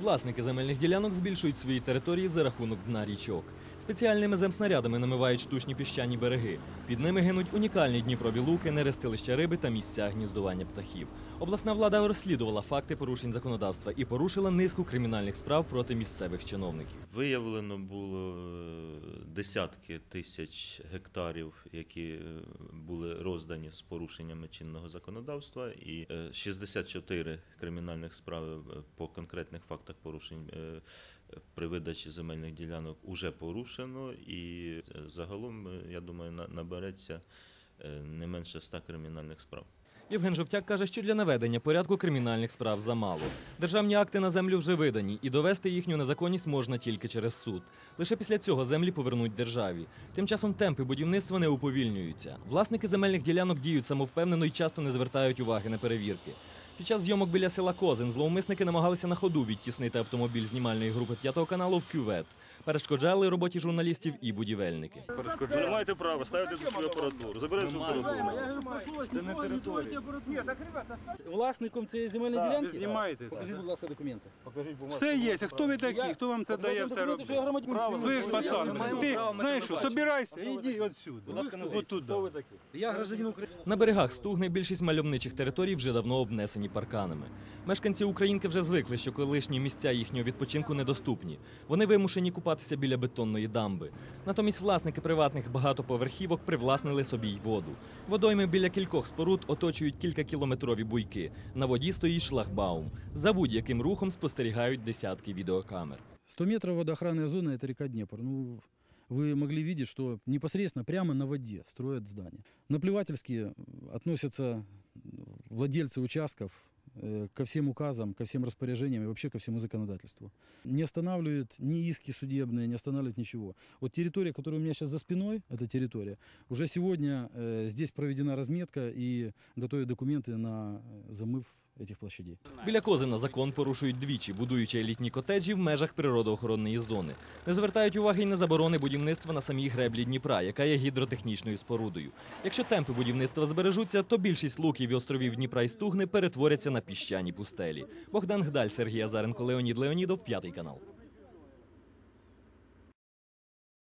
Власники земельних ділянок збільшують свої території за рахунок дна річок. Спеціальними земснарядами намивають штучні піщані береги. Під ними гинуть унікальні Дніпробілуки, нерестилища риби та місця гніздування птахів. Обласна влада розслідувала факти порушень законодавства і порушила низку кримінальних справ проти місцевих чиновників. Виявлено було е, десятки тисяч гектарів, які е, були роздані з порушеннями чинного законодавства, і е, 64 кримінальних справи е, по конкретних фактах порушень е, при видачі земельних ділянок уже порушено, і е, загалом, е, я думаю, на- набереться е, не менше 100 кримінальних справ. Євген Жовтяк каже, що для наведення порядку кримінальних справ замало. Державні акти на землю вже видані, і довести їхню незаконність можна тільки через суд. Лише після цього землі повернуть державі. Тим часом темпи будівництва не уповільнюються. Власники земельних ділянок діють самовпевнено і часто не звертають уваги на перевірки. Під час зйомок біля села Козин зловмисники намагалися на ходу відтіснити автомобіль знімальної групи п'ятого каналу в кювет. Перешкоджали роботі журналістів і будівельники. Ви не маєте права ставити тут свою апаратуру. Заберіть свою апаратуру. Я говорю, прошу вас, не трогайте апаратуру. Власником цієї земельної ділянки? ви знімаєте. Покажіть, будь ласка, документи. Покажіть бумажку. Все є. А хто ви такі? Хто вам це дає все документи, що я робити? громадянин. Слышь, пацан, ти знаєш що, собирайся, іди ласка, назвіть, туди. хто ви такі? Я гражданин України. На берегах Стугни більшість мальовничих територій вже давно обнесені парканами. Мешканці Українки вже звикли, що колишні місця їхнього відпочинку недоступні. Вони вимушені купатися біля бетонної дамби. Натомість власники приватних багатоповерхівок привласнили собі й воду. Водойми біля кількох споруд оточують кількакілометрові буйки. На воді стоїть шлагбаум. За будь-яким рухом спостерігають десятки відеокамер. 100 метров водоохранная зона – это река Днепр. Ну, вы могли видеть, что непосредственно прямо на воде строят здания. Наплевательски относятся владельцы участков э, ко всем указам, ко всем распоряжениям и вообще ко всему законодательству. Не останавливают ни иски судебные, не останавливают ничего. Вот территория, которая у меня сейчас за спиной, эта территория, уже сегодня э, здесь проведена разметка и готовят документы на э, замыв этих площадей. Біля Козина закон порушують двічі, будуючи елітні котеджі в межах природоохоронної зони. Не звертають уваги й на заборони будівництва на самій греблі Дніпра, яка є гідротехнічною спорудою. Якщо темпи будівництва збережуться, то більшість луків і островів Дніпра і Стугни перетворяться на піщані пустелі. Богдан Гдаль, Сергій Азаренко, Леонід Леонідов, п'ятий канал.